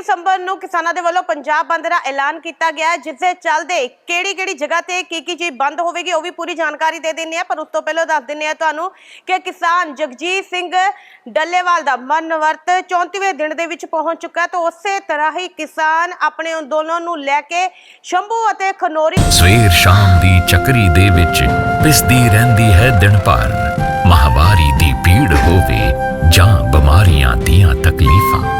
ਦਸੰਬਰ ਨੂੰ ਕਿਸਾਨਾਂ ਦੇ ਵੱਲੋਂ ਪੰਜਾਬ ਬੰਦ ਦਾ ਐਲਾਨ ਕੀਤਾ ਗਿਆ ਹੈ, ਜਿਸ ਦੇ ਚੱਲਦੇ ਕਿਹੜੀ ਕਿਹੜੀ ਜਗ੍ਹਾ ਤੇ ਕੀ ਕੀ ਚੀਜ਼ ਬੰਦ ਹੋਵੇਗੀ ਉਹ ਵੀ ਪੂਰੀ ਜਾਣਕਾਰੀ ਦੇ ਦਿੰਨੇ ਆ ਪਰ ਉਸ ਤੋਂ ਪਹਿਲਾਂ ਦੱਸ ਦਿੰਨੇ ਆ ਤੁਹਾਨੂੰ ਕਿ ਕਿਸਾਨ ਜਗਜੀਤ ਸਿੰਘ ਡੱਲੇਵਾਲ ਦਾ ਮਨਵਰਤ 34ਵੇਂ ਦਿਨ ਦੇ ਵਿੱਚ ਪਹੁੰਚ ਚੁੱਕਾ ਤਾਂ ਉਸੇ ਤਰ੍ਹਾਂ ਹੀ ਕਿਸਾਨ ਆਪਣੇ ਅੰਦੋਲਨ ਨੂੰ ਲੈ ਕੇ ਸ਼ੰਭੂ ਅਤੇ ਖਨੋਰੀ ਸਵੇਰ ਸ਼ਾਮ ਦੀ ਚੱਕਰੀ ਦੇ ਵਿੱਚ ਪਿਸਦੀ ਰਹਿੰਦੀ ਹੈ ਦਿਨ ਭਰ ਮਹਾਵਾਰੀ ਦੀ ਪੀੜ ਹੋਵੇ ਜਾਂ ਬਿਮਾਰੀਆਂ ਦੀਆਂ ਤਕਲੀਫਾਂ।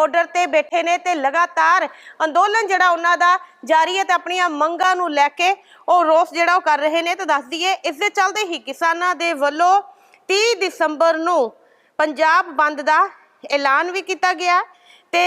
ਬਾਰਡਰ ਤੇ ਬੈਠੇ ਨੇ ਤੇ ਲਗਾਤਾਰ ਅੰਦੋਲਨ ਜਿਹੜਾ ਉਹਨਾਂ ਦਾ ਜਾਰੀ ਹੈ ਤੇ ਆਪਣੀਆਂ ਮੰਗਾਂ ਨੂੰ ਲੈ ਕੇ ਉਹ ਰੋਸ ਜਿਹੜਾ ਉਹ ਕਰ ਰਹੇ ਨੇ ਤੇ ਦੱਸ ਦਈਏ, ਇਸ ਦੇ ਚੱਲਦੇ ਹੀ ਕਿਸਾਨਾਂ ਦੇ ਵੱਲੋਂ 30 ਦਸੰਬਰ ਨੂੰ ਪੰਜਾਬ ਬੰਦ ਦਾ ਐਲਾਨ ਵੀ ਕੀਤਾ ਗਿਆ ਤੇ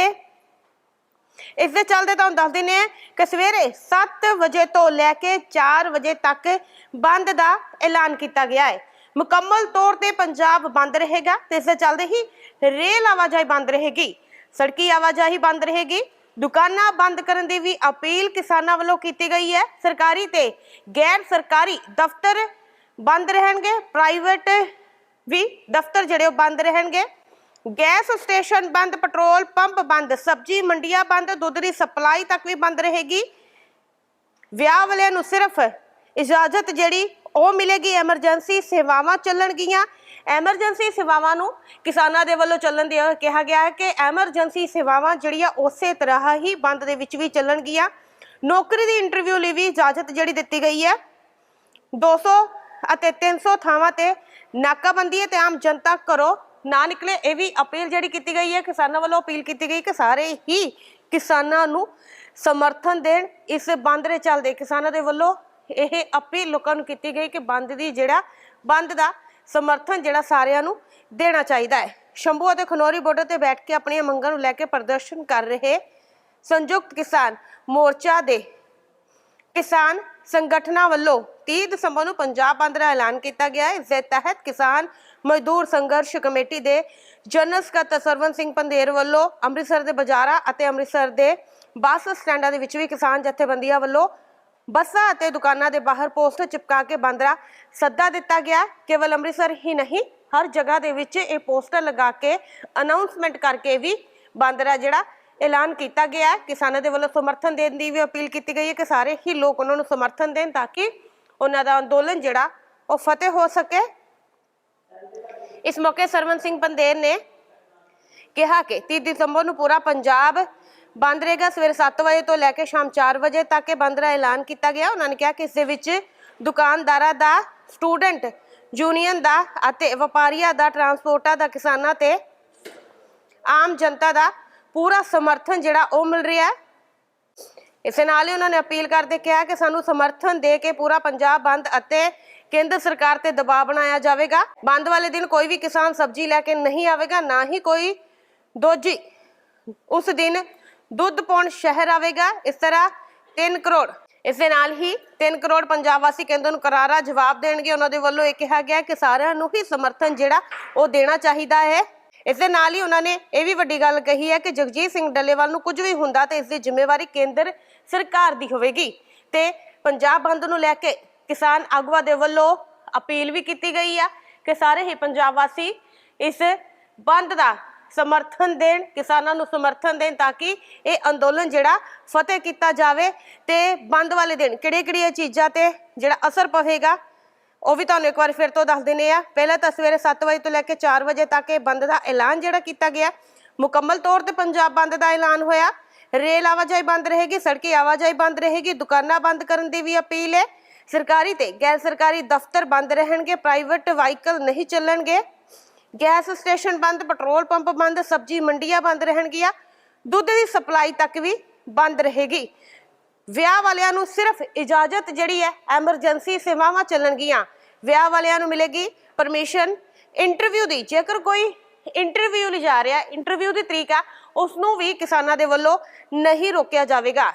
ਇਸ ਦੇ ਚੱਲਦੇ ਤੁਹਾਨੂੰ ਦੱਸ ਦਿੰਦੇ ਆ ਕਿ ਸਵੇਰੇ 7 ਵਜੇ ਤੋਂ ਲੈ ਕੇ 4 ਵਜੇ ਤੱਕ ਬੰਦ ਦਾ ਐਲਾਨ ਕੀਤਾ ਗਿਆ ਹੈ। ਮੁਕੰਮਲ ਤੌਰ ਤੇ ਪੰਜਾਬ ਬੰਦ ਰਹੇਗਾ ਤੇ ਇਸ ਦੇ ਚੱਲਦੇ ਹੀ ਰੇਲ ਆਵਾਜਾਈ ਬੰਦ ਰਹੇਗੀ। ਸੜਕੀ ਆਵਾਜਾਈ ਬੰਦ ਰਹੇਗੀ। ਦੁਕਾਨਾਂ ਬੰਦ ਕਰਨ ਦੀ ਵੀ ਅਪੀਲ ਕਿਸਾਨਾਂ ਵੱਲੋਂ ਕੀਤੀ ਗਈ ਹੈ। ਸਰਕਾਰੀ ਤੇ ਗੈਰ ਸਰਕਾਰੀ ਦਫ਼ਤਰ ਬੰਦ ਰਹਿਣਗੇ। ਪ੍ਰਾਈਵੇਟ ਵੀ ਦਫ਼ਤਰ ਜਿਹੜੇ ਉਹ ਬੰਦ ਰਹਿਣਗੇ। ਗੈਸ ਸਟੇਸ਼ਨ ਬੰਦ, ਪੈਟਰੋਲ ਪੰਪ ਬੰਦ, ਸਬਜ਼ੀ ਮੰਡੀਆਂ ਬੰਦ, ਦੁੱਧ ਦੀ ਸਪਲਾਈ ਤੱਕ ਵੀ ਬੰਦ ਰਹੇਗੀ। ਵਿਆਹ ਵਾਲਿਆਂ ਨੂੰ ਸਿਰਫ ਇਜਾਜ਼ਤ ਜਿਹੜੀ ਉਹ ਮਿਲੇਗੀ। ਐਮਰਜੈਂਸੀ ਸੇਵਾਵਾਂ ਚੱਲਣਗੀਆਂ। ਐਮਰਜੈਂਸੀ ਸੇਵਾਵਾਂ ਨੂੰ ਕਿਸਾਨਾਂ ਦੇ ਵੱਲੋਂ ਚੱਲਣ ਦੀ ਕਿਹਾ ਗਿਆ ਹੈ ਕਿ ਐਮਰਜੈਂਸੀ ਸੇਵਾਵਾਂ ਜਿਹੜੀਆਂ ਉਸੇ ਤਰ੍ਹਾਂ ਹੀ ਬੰਦ ਦੇ ਵਿੱਚ ਵੀ ਚੱਲਣਗੀਆਂ। ਨੌਕਰੀ ਦੀ ਇੰਟਰਵਿਊ ਲਈ ਵੀ ਇਜਾਜ਼ਤ ਜਿਹੜੀ ਦਿੱਤੀ ਗਈ ਹੈ। 200 ਅਤੇ 300 ਥਾਵਾਂ ਤੇ ਨਾਕਾਬੰਦੀ ਹੈ ਤੇ ਆਮ ਜਨਤਾ ਕਰੋ ਨਾ ਨਿਕਲੇ, ਇਹ ਵੀ ਅਪੀਲ ਜਿਹੜੀ ਕੀਤੀ ਗਈ ਹੈ। ਕਿਸਾਨਾਂ ਵੱਲੋਂ ਅਪੀਲ ਕੀਤੀ ਗਈ ਕਿ ਸਾਰੇ ਹੀ ਕਿਸਾਨਾਂ ਨੂੰ ਸਮਰਥਨ ਦੇਣ, ਇਸ ਬੰਦ ਦੇ ਚੱਲਦੇ ਕਿਸਾਨਾਂ ਦੇ ਵੱਲੋਂ ਇਹ ਅਪੀਲ ਲੋਕਾਂ ਨੂੰ ਕੀਤੀ ਗਈ ਕਿ ਬੰਦ ਦੀ ਜਿਹੜਾ, ਬੰਦ ਦਾ ਸਮਰਥਨ ਜਿਹੜਾ ਸਾਰਿਆਂ ਨੂੰ ਦੇਣਾ ਚਾਹੀਦਾ ਹੈ। ਸ਼ੰਭੂ ਅਤੇ ਖਨੌਰੀ ਬਾਰਡਰ ਤੇ ਬੈਠ ਕੇ ਆਪਣੀਆਂ ਮੰਗਾਂ ਨੂੰ ਲੈ ਕੇ ਪ੍ਰਦਰਸ਼ਨ ਕਰ ਰਹੇ ਸੰਯੁਕਤ ਕਿਸਾਨ ਮੋਰਚਾ ਦੇ ਕਿਸਾਨ ਸੰਗਠਨਾਂ ਵੱਲੋਂ 30 ਦਸੰਬਰ ਨੂੰ ਪੰਜਾਬ ਬੰਦ ਦਾ ਐਲਾਨ ਕੀਤਾ ਗਿਆ ਹੈ। ਇਸ ਦੇ ਤਹਿਤ ਕਿਸਾਨ ਮਜ਼ਦੂਰ ਸੰਘਰਸ਼ ਕਮੇਟੀ ਦੇ ਜਨਰਲ ਸਕੱਤਰ ਸਰਵਨ ਸਿੰਘ ਪੰਦੇਰ ਵੱਲੋਂ ਅੰਮ੍ਰਿਤਸਰ ਦੇ ਬਾਜ਼ਾਰਾਂ ਅਤੇ ਅੰਮ੍ਰਿਤਸਰ ਦੇ ਬੱਸ ਸਟੈਂਡਾਂ ਦੇ ਵਿੱਚ ਵੀ ਕਿਸਾਨ ਜਥੇਬੰਦੀਆਂ ਵੱਲੋਂ ਬੱਸਾਂ ਅਤੇ ਦੁਕਾਨਾਂ ਦੇ ਬਾਹਰ ਪੋਸਟਰ ਚਿਪਕਾ ਕੇ ਬੰਦ ਸੱਦਾ ਦਿੱਤਾ ਗਿਆ, ਕੇਵਲ ਅੰਮ੍ਰਿਤਸਰ ਹੀ ਨਹੀਂ, ਹਰ ਜਗ੍ਹਾ ਦੇ ਵਿੱਚ ਇਹ ਪੋਸਟਰ ਲਗਾ ਕੇ ਅਨਾਉਂਸਮੈਂਟ ਕਰਕੇ ਵੀ ਬੰਦ ਜਿਹੜਾ ਐਲਾਨ ਕੀਤਾ ਗਿਆ ਹੈ। ਕਿਸਾਨਾਂ ਦੇ ਵੱਲੋਂ ਸਮਰਥਨ ਦੇਣ ਦੀ ਵੀ ਅਪੀਲ ਕੀਤੀ ਗਈ ਹੈ ਕਿ ਸਾਰੇ ਹੀ ਲੋਕ ਉਹਨਾਂ ਨੂੰ ਸਮਰਥਨ ਦੇਣ ਤਾਂ ਕਿ ਉਹਨਾਂ ਦਾ ਅੰਦੋਲਨ ਜਿਹੜਾ ਉਹ ਫਤਿਹ ਹੋ ਸਕੇ। ਇਸ ਮੌਕੇ ਸਰਵਨ ਸਿੰਘ ਪੰਦੇਰ ਨੇ ਕਿਹਾ ਕਿ 30 ਦਸੰਬਰ ਨੂੰ ਪੂਰਾ ਪੰਜਾਬ ਬੰਦ ਰਹੇਗਾ। ਸਵੇਰੇ 7 ਵਜੇ ਤੋਂ ਲੈ ਕੇ ਸ਼ਾਮ 4 ਵਜੇ ਤੱਕ ਇਹ ਬੰਦ ਦਾ ਐਲਾਨ ਕੀਤਾ ਗਿਆ। ਉਹਨਾਂ ਨੇ ਕਿਹਾ ਕਿ ਇਸ ਦੇ ਵਿੱਚ ਦੁਕਾਨਦਾਰਾਂ ਦਾ, ਸਟੂਡੈਂਟ ਯੂਨੀਅਨ ਦਾ ਅਤੇ ਵਪਾਰੀਆਂ ਦਾ, ਟਰਾਂਸਪੋਰਟਾਂ ਦਾ, ਕਿਸਾਨਾਂ ਤੇ ਆਮ ਜਨਤਾ ਦਾ ਪੂਰਾ ਸਮਰਥਨ ਜਿਹੜਾ ਉਹ ਮਿਲ ਰਿਹਾ ਹੈ। ਇਸੇ ਨਾਲ ਹੀ ਉਹਨਾਂ ਨੇ ਅਪੀਲ ਕਰਦੇ ਕਿਹਾ ਕਿ ਸਾਨੂੰ ਸਮਰਥਨ ਦੇ ਕੇ ਪੂਰਾ ਪੰਜਾਬ ਬੰਦ ਅਤੇ ਕੇਂਦਰ ਸਰਕਾਰ ਤੇ ਦਬਾਅ ਬਣਾਇਆ ਜਾਵੇਗਾ। ਬੰਦ ਵਾਲੇ ਦਿਨ ਕੋਈ ਵੀ ਕਿਸਾਨ ਸਬਜ਼ੀ ਲੈ ਕੇ ਨਹੀਂ ਆਵੇਗਾ, ਨਾ ਹੀ ਕੋਈ ਦੋਜੀ। ਉਸ ਦਿਨ ਦੁੱਧ ਪਾਉਣ ਸ਼ਹਿਰ ਆਵੇਗਾ, ਇਸ ਤਰ੍ਹਾਂ 3 ਕਰੋੜ। ਇਸ ਦੇ ਨਾਲ ਹੀ 3 ਕਰੋੜ ਪੰਜਾਬ ਵਾਸੀ ਕੇਂਦਰ ਨੂੰ ਕਰਾਰਾ ਜਵਾਬ ਦੇਣਗੇ। ਉਹਨਾਂ ਦੇ ਵੱਲੋਂ ਇਹ ਕਿਹਾ ਗਿਆ ਕਿ ਸਾਰਿਆਂ ਨੂੰ ਹੀ ਸਮਰਥਨ ਜਿਹੜਾ ਉਹ ਦੇਣਾ ਚਾਹੀਦਾ ਹੈ। ਇਸ ਦੇ ਨਾਲ ਹੀ ਉਹਨਾਂ ਨੇ ਇਹ ਵੀ ਵੱਡੀ ਗੱਲ ਕਹੀ ਹੈ ਕਿ ਜਗਜੀਤ ਸਿੰਘ ਡੱਲੇਵਾਲ ਨੂੰ ਕੁਝ ਵੀ ਹੁੰਦਾ ਤੇ ਇਸ ਦੀ ਜ਼ਿੰਮੇਵਾਰੀ ਕੇਂਦਰ ਸਰਕਾਰ ਦੀ ਹੋਵੇਗੀ। ਤੇ ਪੰਜਾਬ ਬੰਦ ਨੂੰ ਲੈ ਕੇ ਕਿਸਾਨ ਆਗੂਆਂ ਦੇ ਵੱਲੋਂ ਅਪੀਲ ਵੀ ਕੀਤੀ ਗਈ ਆ ਕਿ ਸਾਰੇ ਹੀ ਪੰਜਾਬ ਵਾਸੀ ਇਸ ਬੰਦ ਦਾ ਸਮਰਥਨ ਦੇਣ, ਕਿਸਾਨਾਂ ਨੂੰ ਸਮਰਥਨ ਦੇਣ ਤਾਂ ਕਿ ਇਹ ਅੰਦੋਲਨ ਜਿਹੜਾ ਫਤਿਹ ਕੀਤਾ ਜਾਵੇ ਤੇ ਬੰਦ ਵਾਲੇ ਦਿਨ ਕਿਹੜੇ ਕਿਹੜੀਆਂ ਚੀਜ਼ਾਂ ਤੇ ਜਿਹੜਾ ਅਸਰ ਪਵੇਗਾ, ਉਹ ਵੀ ਤੁਹਾਨੂੰ ਇੱਕ ਵਾਰ ਫਿਰ ਤੋਂ ਦੱਸ ਦਿੰਨੇ ਆ ਪਹਿਲਾਂ ਤਾਂ ਸਵੇਰੇ 7 ਵਜੇ ਤੋਂ ਲੈ ਕੇ 4 ਵਜੇ ਤੱਕ ਇਹ ਬੰਦ ਦਾ ਐਲਾਨ ਜਿਹੜਾ ਕੀਤਾ ਗਿਆ। ਮੁਕੰਮਲ ਤੌਰ ਤੇ ਪੰਜਾਬ ਬੰਦ ਦਾ ਐਲਾਨ ਹੋਇਆ। ਰੇਲ ਆਵਾਜਾਈ ਬੰਦ ਰਹੇਗੀ, ਸੜਕੀ ਆਵਾਜਾਈ ਬੰਦ ਰਹੇਗੀ, ਦੁਕਾਨਾਂ ਬੰਦ ਕਰਨ ਦੀ ਵੀ ਅਪੀਲ ਹੈ। ਸਰਕਾਰੀ ਤੇ ਗੈਰ ਸਰਕਾਰੀ ਦਫ਼ਤਰ ਬੰਦ ਰਹਿਣਗੇ, ਪ੍ਰਾਈਵੇਟ ਵਾਹੀਕਲ ਨਹੀਂ ਚੱਲਣਗੇ। ਗੈਸ ਸਟੇਸ਼ਨ ਬੰਦ, ਪੈਟਰੋਲ ਪੰਪ ਬੰਦ, ਸਬਜ਼ੀ ਮੰਡੀਆਂ ਬੰਦ ਰਹਿਣਗੀਆਂ। ਦੁੱਧ ਦੀ ਸਪਲਾਈ ਤੱਕ ਵੀ ਬੰਦ ਰਹੇਗੀ। ਵਿਆਹ ਵਾਲਿਆਂ ਨੂੰ ਸਿਰਫ ਇਜਾਜ਼ਤ ਜਿਹੜੀ ਹੈ, ਐਮਰਜੈਂਸੀ ਸੇਵਾਵਾਂ ਚੱਲਣਗੀਆਂ। ਵਿਆਹ ਵਾਲਿਆਂ ਨੂੰ ਮਿਲੇਗੀ ਪਰਮਿਸ਼ਨ। ਇੰਟਰਵਿਊ ਦੀ, ਜੇਕਰ ਕੋਈ ਇੰਟਰਵਿਊ ਲਿਜਾ ਰਿਹਾ, ਇੰਟਰਵਿਊ ਦੀ ਤਰੀਕ ਆ ਉਸ ਨੂੰ ਵੀ ਕਿਸਾਨਾਂ ਦੇ ਵੱਲੋਂ ਨਹੀਂ ਰੋਕਿਆ ਜਾਵੇਗਾ।